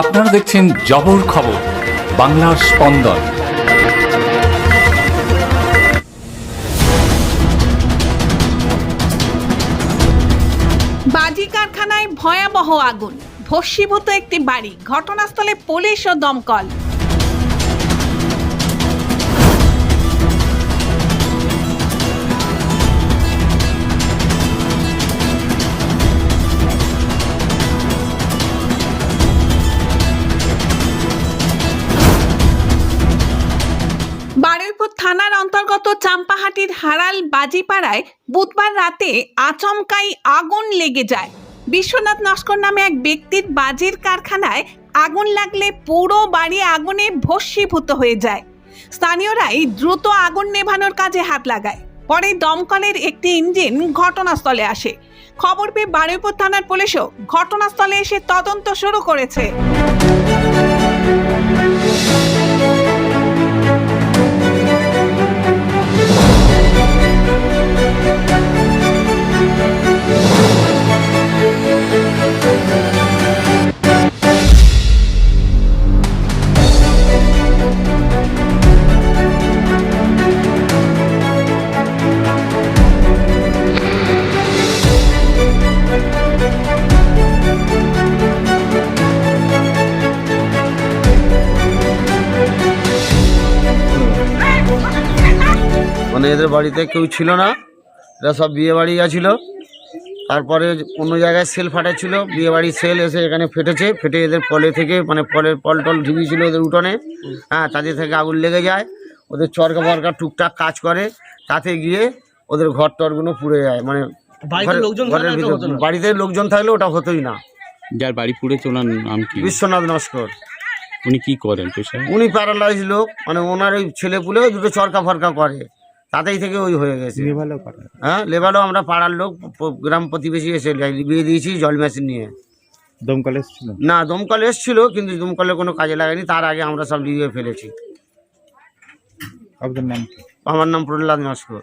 আপনারা দেখছেন জবর খবর, বাংলার স্পন্দন। বাজি কারখানায় ভয়াবহ আগুন, ভস্মীভূত একটি বাড়ি, ঘটনাস্থলে পুলিশ ও দমকল। চাম্পাহাটির হারাল বাজিপাড়ায় বুধবার রাতে আচমকাই আগুন লেগে যায়। বিশ্বনাথ নস্কর নামে এক ব্যক্তির বাজির কারখানায় আগুন লাগলে পুরো বাড়ি আগুনে ভস্মীভূত হয়ে যায়। স্থানীয়রাই দ্রুত আগুন নেভানোর কাজে হাত লাগায়। পরে দমকলের একটি ইঞ্জিন ঘটনাস্থলে আসে। খবর পেয়ে বারুইপুর থানার পুলিশও ঘটনাস্থলে এসে তদন্ত শুরু করেছে। মানে এদের বাড়িতে কেউ ছিল না। এরা সব বিয়ে বাড়ি গেছিল। তারপরে অন্য জায়গায় সেল ফাটাচ্ছিল। বিয়ে বাড়ির সেল এসে এখানে ফেটেছে। ফেটে এদের পলে থেকে মানে পলের পল টল ঢুকিয়েছিল ওদের উঠোনে। হ্যাঁ তাদের থেকে আগুন লেগে যায়। ওদের চরকা ফরকা টুকটাক কাজ করে। তাতে গিয়ে ওদের ঘর টরগুলো পুড়ে যায়। মানে বাড়িতে লোকজন ঘরের থাকলে ওটা বাড়িতে লোকজন থাকলে ওটা হতোই না। যার বাড়ি পুড়ে ওনার নাম কি? বিশ্বনাথ নস্কর। উনি কি করেন পেশায়? উনি প্যারালাইজ লোক। মানে ওনার ওই ছেলে পুলেও দুটো চরকা ফরকা করে। তাতেই থেকে ওই হয়ে গেছে। হ্যাঁ লেবারও আমরা পাড়ার লোক গ্রাম প্রতিবেশী এসে বিয়ে দিয়েছি জল মেশিন নিয়ে। দমকল এসছিল? না দমকল এসছিল কিন্তু দমকলে কোনো কাজে লাগেনি তার আগে আমরা সব লিয়ে ফেলেছি। আপনার নাম আমার নাম Prahlad Naskar.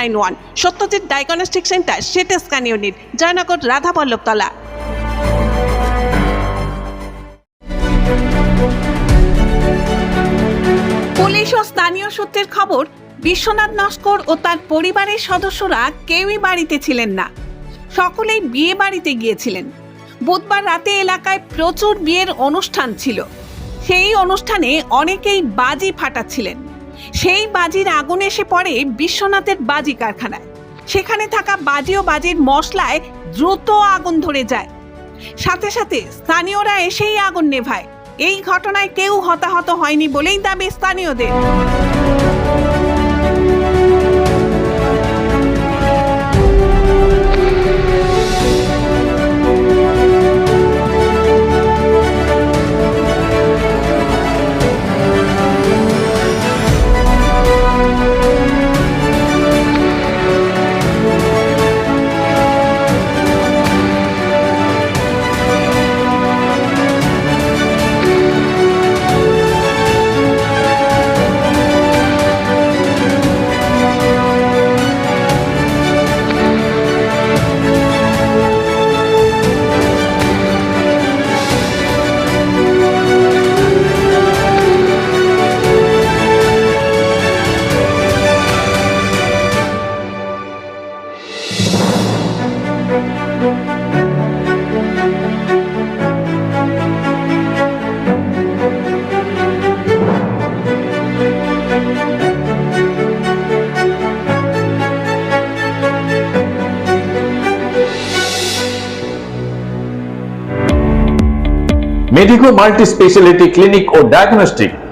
one. Satyajit diagnostic centre CT scan unit, Joynagar, Radhapallabtala. Police ও স্থানীয় সূত্রের খবর, বিশ্বনাথ নস্কর ও তার পরিবারের সদস্যরা কেউই বাড়িতে ছিলেন না। সকলেই বিয়ে বাড়িতে গিয়েছিলেন। বুধবার রাতে এলাকায় প্রচুর বিয়ের অনুষ্ঠান ছিল। সেই অনুষ্ঠানে অনেকেই বাজি ফাটাচ্ছিলেন। সেই বাজির আগুন এসে পড়ে বিশ্বনাথের বাজি কারখানায়। সেখানে থাকা বাজি ও বাজির মশলায় দ্রুত আগুন ধরে যায়। সাথে সাথে স্থানীয়রা এসেই আগুন নেভায়। এই ঘটনায় কেউ হতাহত হয়নি বলেই দাবি স্থানীয়দের। মেডিকো মাল্টি স্পেশালিটি ক্লিনিক ও ডায়াগনস্টিক